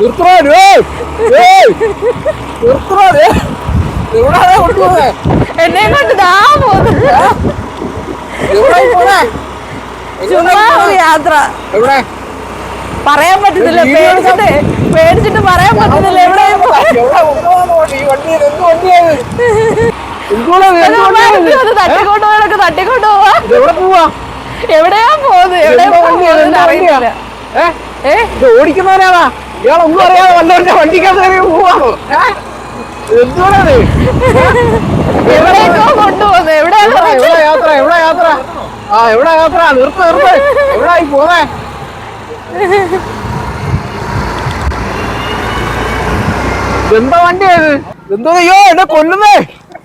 നിർത്തണോ ഏയ് എവിടെയാണ് കൊണ്ടുപോകുന്നത് എന്നെ കൊണ്ട് ദാ പോകുന്നു എവിടെ പോണേ ചുമ്മാ ഒരു യാത്ര. എവിടെ? പറയാൻ പറ്റുന്നില്ല പേടിച്ചിട്ട് പേടിച്ചിട്ട് പറയാൻ പറ്റുന്നില്ല എവിടെ? തട്ടിക്കൊണ്ട് പോകണൊക്കെ തട്ടിക്കൊണ്ട് പോവാ. എവിടെയാ പോകുന്നത് എവിടെയാ പോകുന്നത് അറിയില്ല ഏ? ഓടിക്കുന്നവനാണാ? ഇയാളൊന്നും അറിയാതെ വല്ലവന്റെ വണ്ടിക്കകത്ത് കയറി പോവാണോ എന്തുകൊണ്ടാണ് എവിടേക്കോ കൊണ്ടുപോകുന്നത് എവിടെയാ എവിടെ യാത്ര? എവിടെ യാത്ര? ആ എവിടെ യാത്ര? നിർത്ത് നിർത്ത്. എവിടെ ആയി പോന്നേ? എന്താ വണ്ടിയായത്? എന്തോ അയ്യോ എന്നെ കൊല്ലുന്നേ.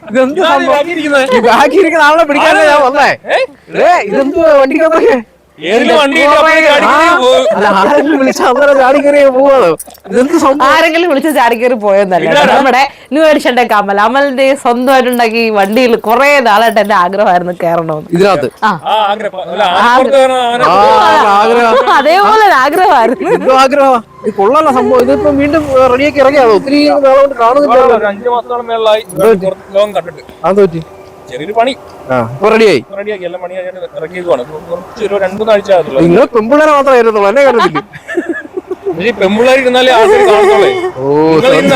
ഇതെന്ത് സംഭവം? ഈ ബാക്കി ഇരിക്കുന്ന ആളെ പിടിക്കാനേ ഞാൻ വന്നേ. ഏ ഇതെന്ത് വണ്ടിക്കകത്തൊക്കെ? ആരെങ്കിലും വിളിച്ച ചാടി കയറി ചാടിക്കേറി പോയെന്നല്ല നമ്മുടെ ന്യൂ എഡിഷന്റെ കമൽ. അമലിന്റെ സ്വന്തമായിട്ടുണ്ടാക്കി ഈ വണ്ടിയിൽ കുറെ നാളായിട്ട് എന്റെ ആഗ്രഹമായിരുന്നു കയറണമെന്ന്. ഇതിനകത്ത്? അതേപോലെ ആഗ്രഹമായിരുന്നു. ആഗ്രഹം? ഇത് കൊള്ളാല സംഭവം. ഇതിപ്പോ വീണ്ടും റെഡിയാക്കി ഇറങ്ങിയാണോ? ഒത്തിരി കാണുന്നില്ല അഞ്ചു മാസത്തോളം മേളായി ലോകം കണ്ടിട്ട്. അത് പറ്റി. ചെറിയൊരു പണി. ആ ഇപ്പൊ റെഡിയായി റെഡിയാക്കി എല്ലാം പണി കഴിഞ്ഞിട്ട് ഇപ്പൊ കുറച്ച് ഒരു രണ്ടു മൂന്ന് ആഴ്ച ആകത്തുള്ളൂ നിങ്ങൾ പെമ്പിള്ളേരെ എന്നെ പക്ഷേ പെമ്പിള്ളേർ ഇരുന്നാലേ ആൾക്കാർ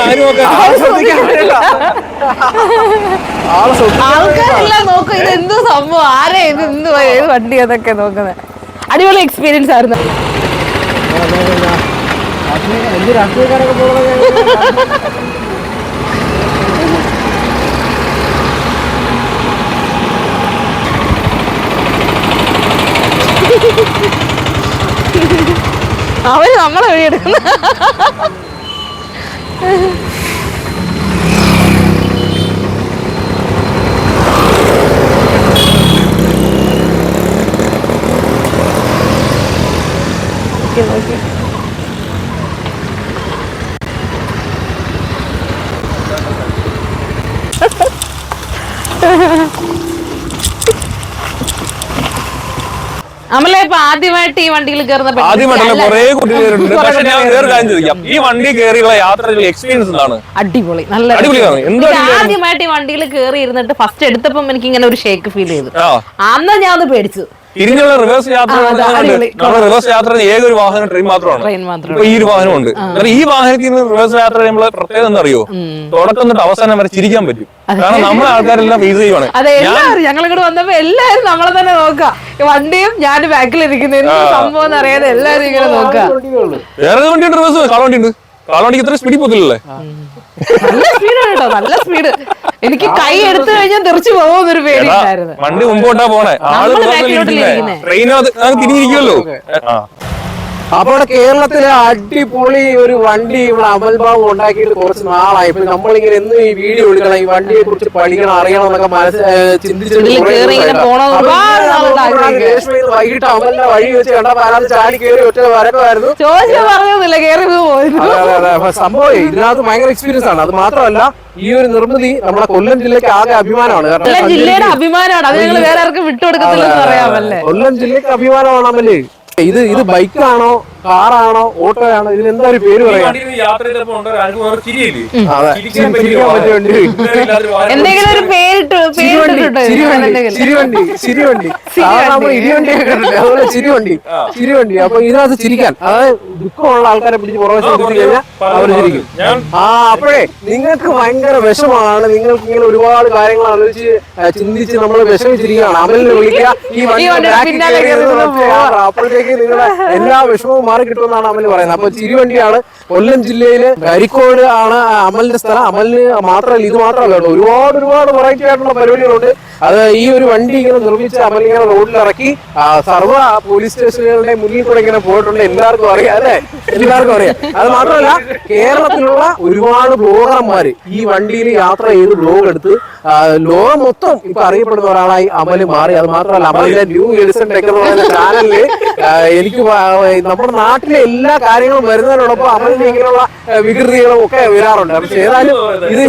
ആരും ആൾക്കാരെല്ലാം നോക്കും. ഇത് എന്ത് സംഭവം? ആരെ ഇത് എന്ത് ഏത് വണ്ടിയാന്നൊക്കെ നോക്കുന്നത്? അടിപൊളി എക്സ്പീരിയൻസ് ആയിരുന്നു. വലിയ രാഷ്ട്രീയക്കാരൊക്കെ അവർ നമ്മളെ അമലെ ഇപ്പൊ ആദ്യമായിട്ട് ഈ വണ്ടിയിൽ കയറുന്ന ആദ്യമായിട്ടല്ല. കുറെ കുട്ടികളുണ്ട്. പക്ഷെ ഞാൻ വേറെ കാര്യം ചോദിക്കാം. ഈ വണ്ടി കയറിയുള്ള യാത്രയിലുള്ള എക്സ്പീരിയൻസ് എന്താണ്? അടിപൊളി നല്ല അടിപൊളിയാണ്? ആദ്യമായിട്ട് ഈ വണ്ടിയിൽ കയറി ഇരുന്നിട്ട് ഫസ്റ്റ് എടുത്തപ്പം എനിക്ക് ഇങ്ങനെ ഒരു ഷേക്ക് ഫീൽ ചെയ്തു. അന്ന് ഞാൻ ഒന്ന് പേടിച്ചു. തിരിഞ്ഞുള്ള റിവേഴ്സ് യാത്ര നമ്മുടെ റിവേഴ്സ് യാത്ര ഏക ഒരു വാഹനം ട്രെയിൻ മാത്രമാണ്. ഈ ഒരു വാഹനം ഉണ്ട്. ഈ വാഹനത്തിൽ നിന്ന് റിവേഴ്സ് യാത്ര ചെയ്യുമ്പോൾ പ്രത്യേകത എന്താ അറിയോ? തുടക്കം തൊട്ട് അവസാനം വരെ ചിരിക്കാൻ പറ്റും. കാരണം നമ്മളെ ആൾക്കാരെല്ലാം ഫേസ് ചെയ്യുവാണ്. അതെ എല്ലാവരും ഞങ്ങൾ ഇങ്ങോട്ട് വന്നപ്പോ എല്ലാവരും നമ്മളെ തന്നെ നോക്കാം വണ്ടിയും ഞാൻ ബാക്കിലിരിക്കുന്ന. സംഭവം എന്ന് അറിയാതെ എല്ലാവരും ഇങ്ങനെ നോക്കാം വേറെ വണ്ടിയുണ്ട് റിവേഴ്സ് കാളവണ്ടിയുണ്ട്. കാളവണ്ടിക്ക് ഇത്ര സ്പീഡിൽ പോകത്തില്ലല്ലേ? നല്ല സ്പീഡ് കേട്ടോ നല്ല സ്പീഡ് എനിക്ക് കൈ എടുത്തു കഴിഞ്ഞാൽ തെറിച്ചു പോകുമെന്നൊരു പേടിയുണ്ടായിരുന്നു വണ്ടി മുമ്പോട്ടാ പോണേ. ആൾ. ട്രെയിനകത്ത് നമുക്ക് തിരിഞ്ഞിരിക്കുമല്ലോ ആ. അപ്പൊ ഇവിടെ കേരളത്തിലെ അടിപൊളി ഒരു വണ്ടി ഇവിടെ അമൽഭാവം ഉണ്ടാക്കിയിട്ട് കുറച്ച് നാളായി. ഇപ്പൊ നമ്മളിങ്ങനെ എന്ന് ഈ വീഡിയോ എടുക്കണം ഈ വണ്ടിയെ കുറിച്ച് പഠിക്കണം അറിയണം എന്നൊക്കെ മനസ്സ് ചിന്തിച്ചിട്ട് വൈകിട്ട് അമലിന്റെ വഴി വെച്ച് കണ്ടപ്പോ അതിനകത്ത് ചാടി കയറി ഒറ്റ വരക്കുമായിരുന്നു. സംഭവം ഇതിനകത്ത് ഭയങ്കര എക്സ്പീരിയൻസ് ആണ്. അത് മാത്രമല്ല ഈ ഒരു നിർമ്മിതി നമ്മുടെ കൊല്ലം ജില്ലയ്ക്ക് ആകെ അഭിമാനമാണ്. കാരണം കൊല്ലം ജില്ലയുടെ അഭിമാനമാണ്. അത് ഞങ്ങൾ വേറെ ആർക്കും വിട്ടുകൊടുക്കത്തില്ലെന്ന് പറയാമല്ലേ? കൊല്ലം ജില്ലയ്ക്ക് അഭിമാനമാണ് അമൽ. ഇത് ഇത് ബൈക്കാണോ? കാറാണോ ഓട്ടോ ആണോ ഇതിന് എന്താ ഒരു പേര് പറയാ. എന്തെങ്കിലും ഒരു പേരിട്ട് ചിരിവണ്ടി ചിരിവണ്ടി ചിരിവണ്ടി ചിരിവണ്ടി സാധാരണ നമ്മൾ ഇടിവണ്ടി അതുപോലെ ചിരിവണ്ടി ചിരിവണ്ടി അപ്പൊ ഇതിനകത്ത് ചിരിക്കാൻ. അതായത് ദുഃഖമുള്ള ആൾക്കാരെ പിടിച്ച് പുറകെ ശ്രദ്ധിച്ചു കഴിഞ്ഞാൽ അവർ ചിരിക്കും. ഞാൻ ആ അപ്പോഴേ നിങ്ങൾക്ക് ഭയങ്കര വിഷമാണ് നിങ്ങൾക്ക് ഇങ്ങനെ ഒരുപാട് കാര്യങ്ങൾ ആലോചിച്ച് ചിന്തിച്ച് നമ്മൾ വിഷമിച്ചിരിക്കുകയാണ്. അമലിനെ വിളിക്കുക. ഈ വണ്ടി അപ്പോഴത്തേക്ക് നിങ്ങളുടെ എല്ലാ വിഷമവും മാറി കിട്ടുമെന്നാണ് അമൽ പറയുന്നത്. അപ്പൊ ചിരിവണ്ടിയാണ് കൊല്ലം ജില്ലയിലെ കരിക്കോട് ആണ് അമലിന്റെ സ്ഥലം. അമലിന് മാത്രമല്ല ഇത് മാത്രമല്ല ഒരുപാട് ഒരുപാട് വെറൈറ്റി ആയിട്ടുള്ള പരിപാടികളുണ്ട്. അത് ഈ ഒരു വണ്ടി ഇങ്ങനെ നിർമ്മിച്ച് അമൽ ഇങ്ങനെ റോഡിൽ ഇറക്കി സർവ സർവ പോലീസ് സ്റ്റേഷനുകളുടെ മുന്നിൽ കൂടെ ഇങ്ങനെ പോയിട്ടുണ്ട്. എല്ലാവർക്കും അറിയാം അല്ലെ? എല്ലാവർക്കും അറിയാം. അത് മാത്രമല്ല കേരളത്തിലുള്ള ഒരുപാട് ബ്ലോഗർമാര് ഈ വണ്ടിയിൽ യാത്ര ചെയ്ത് ബ്ലോഗ് എടുത്ത് ലോകം മൊത്തം ഇപ്പൊ അറിയപ്പെടുന്ന ഒരാളായി അമൽ മാറി. അത് മാത്രമല്ല അമലിന്റെ ന്യൂ എഡിസൺ ടെക് എന്ന് പറയുന്ന ചാനലിൽ എനിക്ക് നമ്മുടെ നാട്ടിലെ എല്ലാ കാര്യങ്ങളും വരുന്നതിനോടൊപ്പം അമലിന് ഇങ്ങനെയുള്ള വികൃതികളും ഒക്കെ വരാറുണ്ട്. പക്ഷെ ഏതായാലും ഇത്.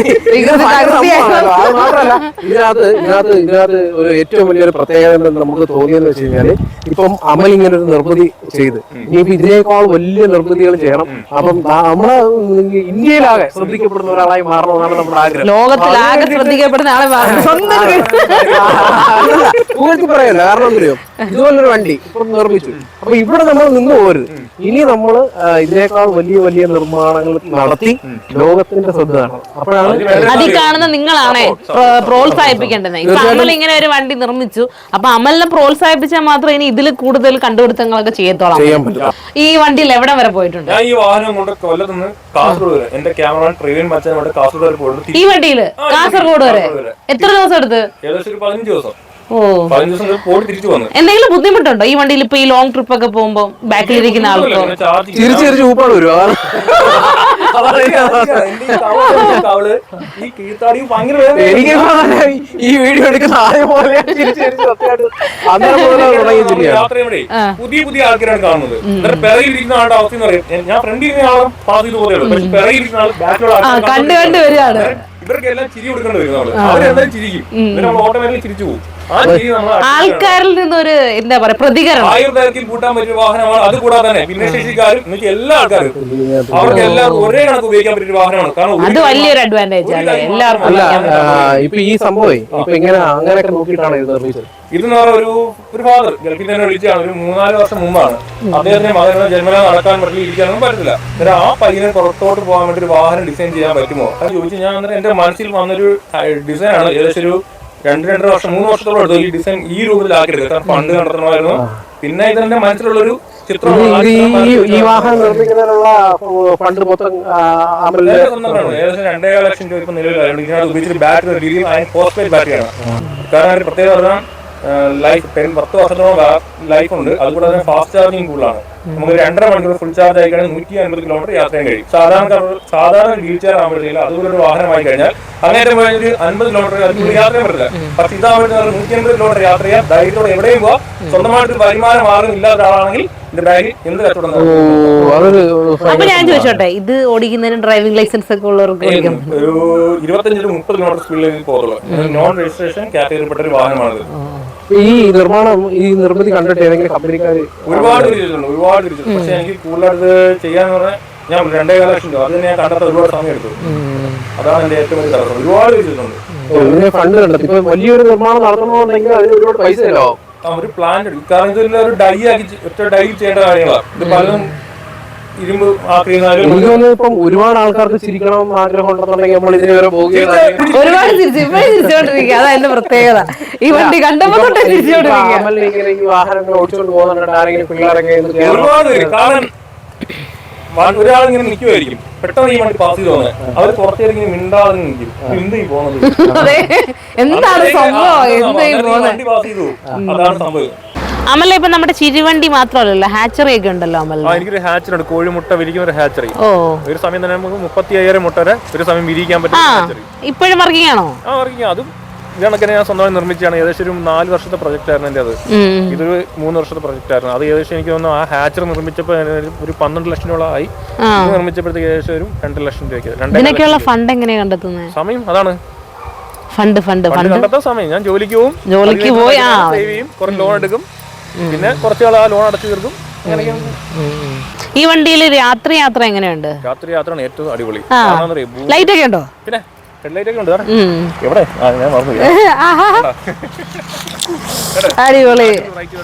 അത് മാത്രമല്ല ഇതിനകത്ത് ഇതിനകത്ത് ഇതിനകത്ത് ഒരു ഏറ്റവും വലിയൊരു പ്രത്യേകത നമുക്ക് തോന്നിയെന്ന് വെച്ച് കഴിഞ്ഞാൽ ഇപ്പം അമൽ ഇങ്ങനെ ഒരു നിർമ്മിതി ചെയ്ത്. ഇനിയിപ്പോ ഇതിനേക്കാൾ വലിയ നിർമ്മിതികൾ ചെയ്യണം. അപ്പം നമ്മൾ ഇന്ത്യയിലാകെ ശ്രദ്ധിക്കപ്പെടുന്ന ഒരാളായി മാറണമെന്നാണ് നമ്മുടെ ആഗ്രഹം. ലോകത്തിലാകെ ശ്രദ്ധിക്കപ്പെടുന്ന ആളെ. പൂഴ്ത്തി പറയല്ല കാരണം എന്തറിയോ ഇതുപോലൊരു വണ്ടി ഇപ്പം നിർമ്മിച്ചു. അപ്പൊ ഇവിടെ നമ്മൾ നിന്ന് പോരുത്. ഇനി നമ്മൾ ഇതിനേക്കാൾ വലിയ വലിയ നിർമ്മാണങ്ങൾ നടത്തി ലോകത്തിന്റെ ശ്രദ്ധ കാണണം. അപ്പോഴാണ് അതിൽ കാണുന്ന നിങ്ങളാണ്. പ്ര- പ്രോത്സാഹിപ്പിക്കേണ്ടത്. ഇപ്പൊ അമൽ ഇങ്ങനെ ഒരു വണ്ടി നിർമ്മിച്ചു. അപ്പൊ അമലിനെ പ്രോത്സാഹിപ്പിച്ചാൽ മാത്രമേ ഇനി ഇതിൽ കൂടുതൽ കണ്ടുപിടുത്തങ്ങളൊക്കെ ചെയ്യത്തോളാം. ഈ വണ്ടിയിൽ എവിടെ വരെ പോയിട്ടുണ്ട്? ഞാൻ ഈ വാഹനം കൊണ്ട് കൊല്ലത്ത് നിന്ന് കാസർഗോഡ് വരെ. എന്റെ ക്യാമറമാൻ പ്രവീൺ മച്ചാൻ കൊണ്ട് കാസർഗോഡ് വരെ പോയിട്ട് ഈ വണ്ടിയിൽ കാസർഗോഡ് വരെ? എത്ര ദിവസം എടുത്ത്? ഏകദേശം ഒരു പതിനഞ്ച് ദിവസം. തിരിച്ചു എന്തെങ്കിലും ബുദ്ധിമുട്ടുണ്ടോ? ഈ വണ്ടിയിൽ ഇപ്പൊ ഈ ലോങ് ട്രിപ്പ് ഒക്കെ പോകുമ്പോ ബാക്കിലിരിക്കുന്ന ആൾക്കോ തിരിച്ചു ചിരിച്ച് ഊപ്പാട് വരും. അവൾ ഈ ഭയങ്കര വേദന. എനിക്ക് ഈ വീഡിയോ എടുക്കുന്ന ആദ്യം പോലെ ചിരിച്ച് ചിരിച്ച് സത്യമായിട്ട് അന്നേരം മുതലേ തുടങ്ങിയ ചിരിയാണ് യാത്ര ചെയ്യുമ്പോഴേ പുതിയ പുതിയ ആൾക്കാരാണ് കാണുന്നത് എന്നിട്ട് പിറകിലിരിക്കുന്ന ആളുടെ അവസ്ഥ എന്ന് പറയും ഞാൻ ഫ്രണ്ടിൽ ഇരിക്കുന്ന ആളും പാസ് ചെയ്ത് പോലെയുള്ളൂ പക്ഷെ പിറകിലിരിക്കുന്ന ആൾ ബാക്കിലുള്ള ആ ആൾക്കാരെ കണ്ടു കണ്ടു ഇവർക്കെല്ലാം ചിരി കൊടുക്കേണ്ടി വരും. അവരെന്തായാലും ചിരിക്കും. എന്നിട്ട് നമ്മൾ ഓട്ടോമാറ്റിക്കലി ചിരിച്ചു പോകും. ആൾക്കാരിൽ നിന്നൊരു എന്താ പറയാ പ്രതികരണം. ആയുർദായത്തിൽ കൂട്ടാൻ പറ്റിയ വാഹനമാണ് അത് കൂടാതെ തന്നെ ഭിന്നശേഷിക്കാരും എല്ലാ ആൾക്കാരും അവർക്ക് എല്ലാവർക്കും ഒരേ കണക്ക് ഉപയോഗിക്കാൻ പറ്റിയ ഒരു വാഹനമാണ്. കാരണം അത് വലിയൊരു അഡ്വാന്റേജ് എല്ലാവർക്കും ഇപ്പൊ ഈ സംഭവം ഇപ്പൊ ഇങ്ങനെ അങ്ങനെയൊക്കെ നോക്കിയിട്ടാണ് ഇത് നിർമ്മിച്ചത്. ഇതെന്ന് പറഞ്ഞ ഒരു ഒരു ഫാദർ ഗൾഫിൽ തന്നെ വിളിച്ചാണ്. ഒരു മൂന്നാൽ വർഷം മുമ്പാണ്. അദ്ദേഹത്തിന്റെ മകനെ ജന്മന നടക്കാൻ പറ്റില്ല ഇരിക്കാനൊന്നും പറ്റില്ല അന്നേരം ആ പയ്യനെ പുറത്തോട്ട് പോകാൻ വേണ്ടി ഒരു വാഹനം ഡിസൈൻ ചെയ്യാൻ പറ്റുമോ? അത് ചോദിച്ചു ഞാൻ അന്നേരം എന്റെ മനസ്സിൽ വന്നൊരു ഡിസൈൻ ആണ്. ഏകദേശം ഒരു രണ്ട് രണ്ടര വർഷം മൂന്ന് വർഷത്തോളം എടുത്തു. ഈ ഡിസൈൻ ഈ രൂപത്തിലാക്കി എടുക്കുക കാരണം പണ്ട് കണ്ടെത്തണമായിരുന്നു പിന്നെ ഇതെന്റെ മനസ്സിലുള്ളൊരു ചിത്രം ഈ വാഹനം നിർമ്മിക്കുന്നതിനുള്ള ഫണ്ട് മൊത്തം ആ, ഏകദേശം ലക്ഷം രൂപ ഇപ്പൊ നിലവിലാണ് ഇതിനകത്ത് ഉപയോഗിച്ചിട്ട് ബാറ്ററി ലിഥിയം അയൺ ഫോസ്ഫേറ്റ് ബാറ്ററിയാണ് കാരണം ഒരു പ്രത്യേകത പറഞ്ഞാൽ ലൈഫ് ടെൻ പത്ത് വർഷത്തോളം ലൈഫ് ഉണ്ട്. അതുകൂടാതെ തന്നെ ഫാസ്റ്റ് ചാർജിങ് കൂടുതലാണ് നമുക്ക് രണ്ടര മണിക്കൂർ ഫുൾ ചാർജ് ആയി കഴിഞ്ഞാൽ നൂറ്റി അൻപത് കിലോമീറ്റർ യാത്ര ചെയ്യാൻ കഴിയും. സാധാരണ സാധാരണ വീൽ ചെയർ ആകുമ്പോഴത്തേക്കും അതുപോലെ ഒരു വാഹനമായി കഴിഞ്ഞാൽ അങ്ങേറ്റം പോയ ഒരു അൻപത് കിലോമീറ്റർ അതിൽ യാത്ര ചെയ്യാൻ പറ്റില്ല. പക്ഷെ ഇതാകുമ്പോഴത്തേക്ക് നൂറ്റി അൻപത് കിലോമീറ്റർ യാത്ര ചെയ്യാം ധൈര്യത്തോടെ എവിടെയും പോവാം. സ്വന്തമായിട്ട് ഒരു വരുമാന മാർഗം ഇല്ലാത്ത ഒരാളാണെങ്കിൽ അപ്പൊ ഞാൻ ചോദിച്ചോട്ടെ ഇത് ഓടിക്കുന്നതിന് ഡ്രൈവിംഗ് ലൈസൻസ് ഒക്കെ ഉള്ളവർക്ക് ഒരു ഇരുപത്തഞ്ച് മുപ്പത് കിലോമീറ്റർ സ്പീഡിൽ പോകുള്ളൂ നോൺ രജിസ്ട്രേഷൻ കാറ്റഗറിപ്പെട്ട ഒരു വാഹനമാണിത്. ഈ നിർമ്മാണം ഈ നിർമ്മിതി കണ്ടിട്ട് ഏതെങ്കിലും കമ്പനിക്കാർ ഒരുപാട് തിരിച്ചിട്ടുണ്ട് ഒരുപാട് തിരിച്ചു പക്ഷെ എനിക്ക് കൂടുതലത് ചെയ്യാന്ന് പറഞ്ഞാൽ ഞാൻ രണ്ടേകാല ലക്ഷം രൂപ. അത് തന്നെ ഞാൻ കണ്ടെത്താൻ ഒരുപാട് സമയം എടുത്തു. അതാണ് എന്റെ ഏറ്റവും വലിയ തടസ്സം. ഒരുപാട് തിരിച്ചിട്ടുണ്ട് ഫണ്ട് കണ്ടെത്തി ഇപ്പൊ വലിയൊരു നിർമ്മാണം നടത്തണമെന്നുണ്ടെങ്കിൽ അതിന് ഒരുപാട് പൈസ ഒരു പ്ലാൻ എടുക്കും. കാരണം ഇതെല്ലാം ഒരു ഡൈ ആക്കി ഒറ്റ ഡൈ ചെയ്യേണ്ട കാര്യങ്ങളാണ് ഇത് പലതും ഇരുമ്പ് ആക്കിയിരുന്നാലും എനിക്ക് തോന്നുന്നു ഇപ്പം ഒരുപാട് ആൾക്കാർക്ക് ചിരിക്കണം എന്ന് ആഗ്രഹം ഉണ്ടെന്നുണ്ടെങ്കിൽ നമ്മൾ ഇതിനെ വരെ ഒരുപാട് തിരിച്ചു ഇപ്പോഴും തിരിച്ചുകൊണ്ടിരിക്കുക അതാ എന്റെ പ്രത്യേകത. ഈ വണ്ടി കണ്ടപ്പോ തൊട്ടേ തിരിച്ചുകൊണ്ടിരിക്കുക അമൽ ഇങ്ങനെ ഈ വാഹനങ്ങൾ ഓടിച്ചോണ്ട് പോകുന്നുണ്ട്. ആരെങ്കിലും പിള്ളേരൊക്കെ ഇന്ന് കേറണം. ഒരുപാട് പേര്. കാരണം ഒരാൾ ഇങ്ങനെ നിൽക്കുമായിരിക്കും പെട്ടെന്ന് ഈ വണ്ടി പാസ് ചെയ്ത് പോകുന്നത് അവർ കുറച്ചേരം ഇങ്ങനെ മിണ്ടാതെ ഇങ്ങനെ നിൽക്കും എന്ത് ഈ പോകുന്നത് അതെ. എന്താണ് സംഭവം? എന്തായി ഈ അന്നേരം ഈ പോകുന്നത് വണ്ടി ചെയ്തു. അതാണ് സംഭവം. അമല ഇപ്പൊ നമ്മുടെ ചിരിവണ്ടി മാത്രമല്ലല്ലോ ഹാച്ചറി ഒക്കെ ഉണ്ടല്ലോ അമൽ ആ ഹാച്ചറി ഉണ്ട് കോഴിമുട്ട വിരിക്കുന്ന ഒരു ഹാച്ചറി. ഓ. ഒരു സമയം തന്നെ നമുക്ക് മുപ്പത്തി അയ്യായിരം മുട്ട വരെ ഒരു സമയം വിരിക്കാൻ പറ്റും ഹാച്ചറി. ഇപ്പോഴും വർക്കിംഗ് ആണോ? ആ വർക്കിംഗ് അതും ഇതണക്കിനെ ഞാൻ സ്വന്തമായി നിർമ്മിച്ചാണ് ഏകദേശം ഒരു നാല് വർഷത്തെ പ്രൊജക്റ്റ് ആയിരുന്നു എന്റെ അത്. ഇതൊരു മൂന്ന് വർഷത്തെ പ്രൊജക്റ്റ് ആയിരുന്നു. അത് ഏകദേശം എനിക്ക് തോന്നുന്നു ആ ഹാച്ചർ നിർമ്മിച്ചപ്പോൾ ഒരു- പന്ത്രണ്ട് ലക്ഷത്തോളം ആയി. നിർമ്മിച്ചപ്പോഴത്തേക്ക് ഏകദേശം ഒരു രണ്ട് ലക്ഷം രൂപയ്ക്ക്. ഫണ്ട് എങ്ങനെയാണ് കണ്ടെത്തുന്നത് സമയം അതാണ്. ഫണ്ട് ഫണ്ട് ഫണ്ട് കണ്ടെത്താൻ സമയം. ഞാൻ ജോലിക്ക് പോവും. ജോലിക്ക് പോയാ കുറച്ച് ലോൺ എടുക്കും. പിന്നെ കുറച്ചു നാൾ ആ ലോൺ അടച്ചു തീർക്കും. ഈ വണ്ടിയിൽ രാത്രി യാത്ര എങ്ങനെയുണ്ട്? രാത്രി യാത്രയാണ് ഏറ്റവും അടിപൊളി. ലൈറ്റ് ഒക്കെ ഉണ്ടോ? പിന്നെ ഹെഡ്ലൈറ്റ് ഒക്കെ ഉണ്ട് എവിടെ? ഞാൻ മറന്നു. അടിപൊളി.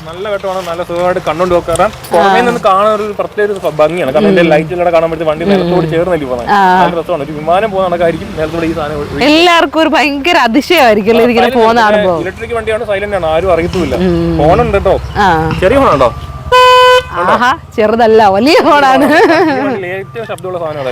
നല്ല വെട്ടമാണ് നല്ല സുഖമായിട്ട് കണ്ടോണ്ട് കാരണം പുറമേ നിന്ന് കാണാൻ ഒരു പ്രത്യേക ഒരു ഭംഗിയാണ്. കാരണം എന്റെ ലൈറ്റിലൂടെ പറ്റുന്ന വണ്ടി നിലത്തോട് ചേർന്നല്ലേ പോകുന്നത്. നല്ല രസമാണ്. ഒരു വിമാനം പോകുന്ന കണക്കായിരിക്കും നിലത്തോടെ ഈ സാധനം എല്ലാവർക്കും ഒരു ഭയങ്കര അതിശയമായിരിക്കും ഇങ്ങനെ പോകുന്ന ഇലക്ട്രിക് വണ്ടിയാണ് സൈലന്റ് ആണ്. ആരും അറിയത്തുമില്ല. ഫോണുണ്ട് കേട്ടോ. ചെറിയ ഫോണുണ്ടോ? ചെറുതല്ല വലിയ ഫോണാണ്. ഏറ്റവും ശബ്ദമുള്ള സാധനം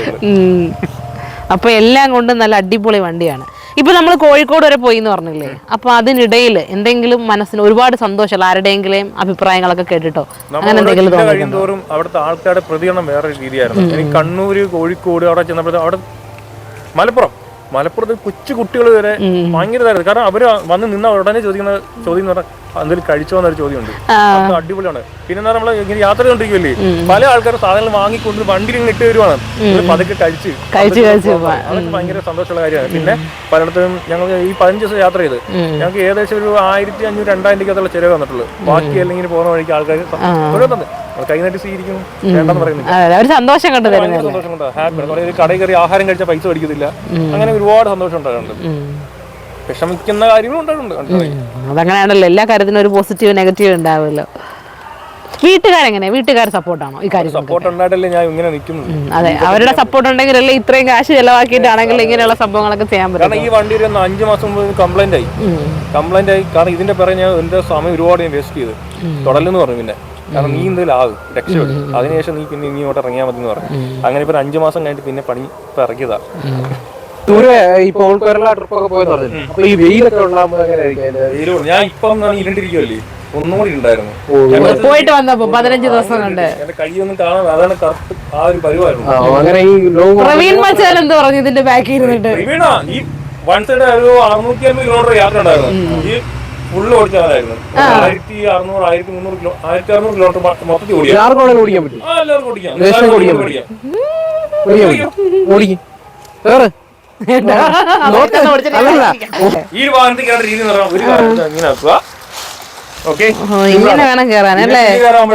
അതായത് ഉം. അപ്പൊ എല്ലാം കൊണ്ടും നല്ല അടിപൊളി വണ്ടിയാണ്. ഇപ്പൊ നമ്മൾ കോഴിക്കോട് വരെ പോയി എന്ന് പറഞ്ഞില്ലേ? അപ്പൊ അതിനിടയിൽ എന്തെങ്കിലും മനസ്സിന് ഒരുപാട് സന്തോഷമല്ല ആരുടെയെങ്കിലും അഭിപ്രായങ്ങളൊക്കെ കേട്ടിട്ടോ? അങ്ങനെ എന്തെങ്കിലും കഴിയുന്തോറും അവിടുത്തെ ആൾക്കാരുടെ പ്രതികരണം വേറെ രീതിയായിരുന്നു. എനിക്ക് കണ്ണൂര് കോഴിക്കോട് അവിടെ ചെന്നപ്പോഴത്തെ അവിടെ മലപ്പുറം. മലപ്പുറത്ത് കൊച്ചു കുട്ടികൾ വരെ ഭയങ്കര കാരണം അവർ വന്ന് നിന്ന ഉടനെ ചോദിക്കുന്ന ചോദ്യം എന്ന് പറഞ്ഞാൽ എന്തെങ്കിലും കഴിച്ചോ എന്നൊരു ചോദ്യമുണ്ട്. അടിപൊളിയാണ്. പിന്നെ എന്താ നമ്മൾ ഇങ്ങനെ യാത്ര ചെയ്തോണ്ടിരിക്കുമല്ലേ പല ആൾക്കാരും സാധനങ്ങൾ വാങ്ങിക്കൊണ്ട് വണ്ടിയിൽ ഇങ്ങനെ ഇട്ട് വരുവാണ്. പതുക്കെ കഴിച്ച്. കഴിച്ച് അതൊക്കെ കഴിച്ച് അതൊക്കെ ഭയങ്കര സന്തോഷമുള്ള കാര്യമാണ്. പിന്നെ പലയിടത്തും ഞങ്ങൾ ഈ പതിനഞ്ച് ദിവസം യാത്ര ചെയ്ത് ഞങ്ങൾക്ക് ഏകദേശം ഒരു ആയിരത്തി അഞ്ഞൂറ് രണ്ടായിരം രൂപയ്ക്കകത്തുള്ള ചിലവ് വന്നിട്ടുള്ളൂ. ബാക്കി അല്ലെങ്കിൽ പോകുന്ന വഴിക്ക് ആൾക്കാർ ഓരോ തന്നെ കൈ നട്ടി സ്വീകരിക്കും. വേണ്ടെന്ന് പറയുന്നില്ല. അതെ ഒരു സന്തോഷം കണ്ടു സന്തോഷം കൊണ്ടാ ഹാപ്പി ഒരു കടയിൽ കയറി ആഹാരം കഴിച്ച പൈസ മേടിക്കത്തില്ല. അങ്ങനെ ഒരുപാട് സന്തോഷം ഉണ്ടായിട്ടുണ്ട്. വിഷമിക്കുന്ന കാര്യങ്ങളും ഉണ്ടായിട്ടുണ്ട്? അതങ്ങനെയാണല്ലോ എല്ലാ കാര്യത്തിനും ഒരു പോസിറ്റീവ് നെഗറ്റീവ് ഉണ്ടാവുമല്ലോ. വീട്ടുകാരെങ്ങനെ? വീട്ടുകാർ സപ്പോർട്ടാണോ ഈ കാര്യം സപ്പോർട്ട് ഉണ്ടായിട്ടല്ലേ ഞാൻ ഇങ്ങനെ നിൽക്കുന്നത്? അതെ. അവരുടെ സപ്പോർട്ട് ഉണ്ടെങ്കിലല്ലേ ഇത്രയും കാശ് ചെലവാക്കിയിട്ടാണെങ്കിൽ ഇങ്ങനെയുള്ള സംഭവങ്ങളൊക്കെ ചെയ്യാൻ പറ്റും കാരണം ഈ വണ്ടി ഒരു അഞ്ചു മാസം മുമ്പ് കംപ്ലൈന്റ് ആയി. കംപ്ലൈന്റ് ആയി. കാരണം ഇതിന്റെ പിറകെ ഞാൻ എന്റെ സമയം ഒരുപാട് ഞാൻ വേസ്റ്റ് ചെയ്ത്. തുടലെന്ന് പറഞ്ഞു പിന്നെ. കാരണം നീ എന്തെങ്കിലും ആകും രക്ഷപ്പെടും. അതിനുശേഷം നീ പിന്നെ ഇങ്ങോട്ട് ഇറങ്ങിയാൽ മതി എന്ന് പറഞ്ഞു അങ്ങനെ ഇപ്പൊ അഞ്ചു അഞ്ച് മാസം കഴിഞ്ഞിട്ട് പിന്നെ പണി ഇപ്പൊ ഇറക്കിയതാ. ദൂരെ ഇപ്പൊ ഓൾ കേരള ട്രിപ്പ് ഒക്കെ പോയെന്ന് പറഞ്ഞു അപ്പൊ ഈ വെയിലൊക്കെ ഉണ്ടാകുമ്പോൾ എങ്ങനെയായിരിക്കും ഞാൻ ഇപ്പം ഇരുണ്ടിരിക്കുമല്ലേ ഒന്നും കൂടി ഉണ്ടായിരുന്നു പോയിട്ട് വന്നപ്പോ പതിനഞ്ച് ദിവസം കൊണ്ട്. കൈയൊന്നും കാണാൻ അതാണ് കറക്റ്റ് ആ ഒരു പരിവായിരുന്നു. അങ്ങനെ ഈ പ്രവീൺ മച്ചാൻ എന്ത് പറഞ്ഞു ഇതിന്റെ ബാക്കിൽ ഇരുന്നിട്ട്. ഈ വൺ സൈഡ് ഒരു അറുന്നൂറ്റി അമ്പത് കിലോമീറ്റർ യാത്ര ഉണ്ടായിരുന്നു. ഈ ഫുള്ള് ഓടിച്ചാലായിരുന്നു. ആയിരത്തി അറുന്നൂറ് ആയിരത്തി മുന്നൂറ് കിലോ ആയിരത്തി അറുന്നൂറ് കിലോമീറ്റർ മൊത്തത്തിൽ എല്ലാവർക്കും ഓടിക്കാം. എല്ലാവർക്കും ഓടിക്കാം. ഓടിക്കും. വേറെ? അല്ലല്ല ഈ ഒരു വാഹനത്തിൽ കേട്ട രീതി എന്ന് പറഞ്ഞാൽ ഒരു കാര്യം ഇങ്ങനെ ആക്കുക. ഓക്കെ ഓ, ഇങ്ങനെ വേണം കേറാൻ അല്ലേ?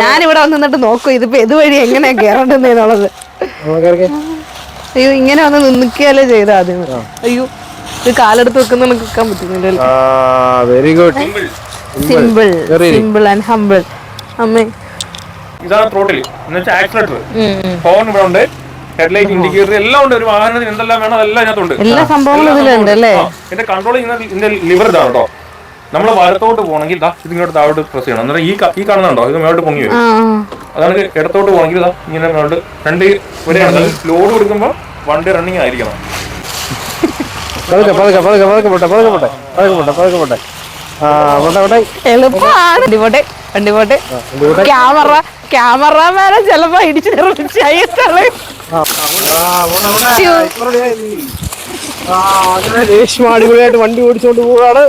ഞാൻ ഇവിടെ വന്ന് നിന്നിട്ട് നോക്കും ഇതിപ്പോ ഇതുവഴി എങ്ങനെയാ കേറണ്ടെന്നുള്ളത് അയ്യോ ഇങ്ങനെ വന്ന് നിൽക്കുകയല്ലേ ചെയ്ത ആദ്യം. അയ്യോ ഇത് കാലെടുത്ത് വെക്കുന്ന നിൽക്കാൻ പറ്റുന്നില്ലല്ലോ. ആ very good simple. Simple and humble അമ്മേ. ഇതാണ് ത്രോട്ടിൽ എന്ന് വെച്ചാൽ ആക്സിലേറ്റർ ഉം, ഉം. ഫോൺ ഇവിടെ ഉണ്ട്. ഹെഡ്ലൈറ്റ് ഇൻഡിക്കേറ്റർ എല്ലാം ഉണ്ട്. ഒരു വാഹനത്തിന് എന്തെല്ലാം വേണം അതെല്ലാം അതിനകത്തുണ്ട് എല്ലാ സംഭവങ്ങളും ഇതിലുണ്ട് അല്ലേ? ഇതിന്റെ കൺട്രോൾ ചെയ്യുന്ന ഇതിന്റെ ലിവർ ഇതാണ് കേട്ടോ. നമ്മൾ വലത്തോട്ട് പോകണമെങ്കിൽ ദാ ഇത് ഇങ്ങോട്ട് താഴോട്ട് പ്രസ് ചെയ്യണം. അന്നേരം ഈ ഈ കാണുന്നുണ്ടോ? ഇത് മേലോട്ട് പൊങ്ങി വരും. ആ അതാണ് ഇടത്തോട്ട് പോകണമെങ്കിൽ ഇതാ ഇങ്ങനെ മേലോട്ട് രണ്ട് ഒരേ ലോഡ് കൊടുക്കുമ്പോൾ വണ്ടി റണ്ണിങ് ആയിരിക്കണം. പതുക്കെ പതുക്കെ പതുക്കെ പതുക്കെ പോട്ടെ പതുക്കെ പോട്ടെ പതുക്കെ പോട്ടെ പതുക്കെ പോട്ടെ. ആ പോട്ടെ പോട്ടെ. എളുപ്പമാണ് വണ്ടി പോട്ടെ വണ്ടി പോട്ടെ. വണ്ടി പോട്ടെ. ക്യാമറ ക്യാമറമാനെ ചെലപ്പോ ഇടിച്ചു നിർമ്മിച്ചായി രേഷ്മ അടിപൊളിയായിട്ട് വണ്ടി ഓടിച്ചോണ്ട് പോവാണ്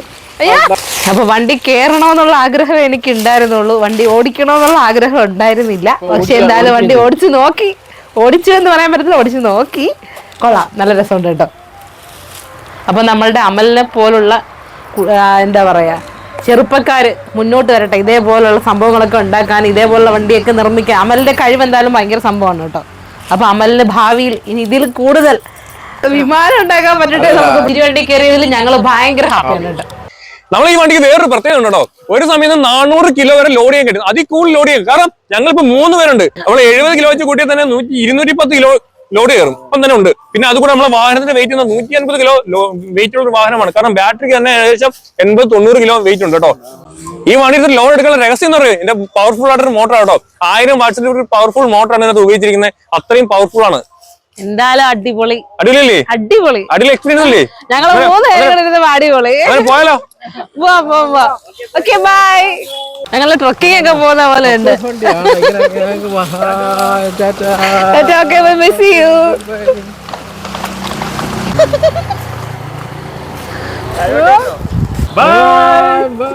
അപ്പൊ വണ്ടി കേറണമെന്നുള്ള ആഗ്രഹം എനിക്ക് ഉണ്ടായിരുന്നുള്ളൂ വണ്ടി ഓടിക്കണമെന്നുള്ള ആഗ്രഹം ഉണ്ടായിരുന്നില്ല. പക്ഷെ എന്തായാലും വണ്ടി ഓടിച്ചു നോക്കി. ഓടിച്ചു എന്ന് പറയാൻ പറ്റത്തില്ല. ഓടിച്ചു നോക്കി. കൊള്ളാം. നല്ല രസമുണ്ട് കേട്ടോ. അപ്പൊ നമ്മളുടെ അമലിനെ പോലുള്ള എന്താ പറയാ ചെറുപ്പക്കാര് മുന്നോട്ട് വരട്ടെ. ഇതേപോലുള്ള സംഭവങ്ങളൊക്കെ ഉണ്ടാക്കാൻ ഇതേപോലുള്ള വണ്ടിയൊക്കെ നിർമ്മിക്കാൻ. അമലിന്റെ കഴിവ് എന്തായാലും ഭയങ്കര സംഭവമാണ് കേട്ടോ. അപ്പൊ അമലിന് ഭാവിയിൽ ഇനി ഇതിൽ കൂടുതൽ വിമാനം ഉണ്ടാക്കാൻ പറ്റട്ടെ നമുക്ക് തിരുവണ്ടി കയറിയതിൽ ഞങ്ങൾ ഭയങ്കര ഹാപ്പിയാണ് നമ്മൾ ഈ വണ്ടിക്ക് വേറൊരു പ്രത്യേകത ഉണ്ടോ ഒരു സമയത്ത് നാനൂറ് കിലോ വരെ ലോഡ് ചെയ്യാൻ കിട്ടും. അതിൽ കൂടുതൽ ലോഡ് ചെയ്യും കാരണം ഞങ്ങളിപ്പോ മൂന്ന് പേരുണ്ട്. നമ്മൾ എഴുപത് കിലോ വെച്ച് കൂട്ടിയാൽ തന്നെ നൂറ്റി ഇരുന്നൂറ്റി പത്ത് കിലോ ലോഡ് കയറും. ഇപ്പം തന്നെ ഉണ്ട്. പിന്നെ അതുകൂടെ നമ്മളെ വാഹനത്തിന്റെ വെയിറ്റ് എന്ന് നൂറ്റി അൻപത് കിലോ വെയിറ്റ് ഉള്ള ഒരു വാഹനമാണ്. കാരണം ബാറ്ററിക്ക് തന്നെ ഏകദേശം എൺപത് തൊണ്ണൂറ് കിലോ വെയിറ്റ് ഉണ്ട് കേട്ടോ. ഈ വണ്ടിയുടെ ലോഡ് എടുക്കാനുള്ള രഹസ്യം എന്ന് പറയുന്നത് ഇതിന്റെ പവർഫുൾ ആയിട്ടൊരു മോട്ടർ ആട്ടോ. ആയിരം വാട്സിന്റെ ഒരു പവർഫുൾ മോട്ടറാണ് ഇതിനകത്ത് ഉപയോഗിച്ചിരിക്കുന്നത്. അത്രയും പവർഫുൾ ആണ്. എന്തായാലും അടിപൊളി. അടിപൊളിയല്ലേ? അടിപൊളി. അടിപൊളി എക്സ്പീരിയൻസ് അല്ലേ? ഞങ്ങൾ മൂന്ന് പേരും അടിപൊളി അങ്ങനെ പോയാലോ? ഓക്കെ ബൈ ഞങ്ങൾ ട്രക്കിംഗ് ഒക്കെ പോകുന്ന പോലെ ഉണ്ട്. Miss you bye bye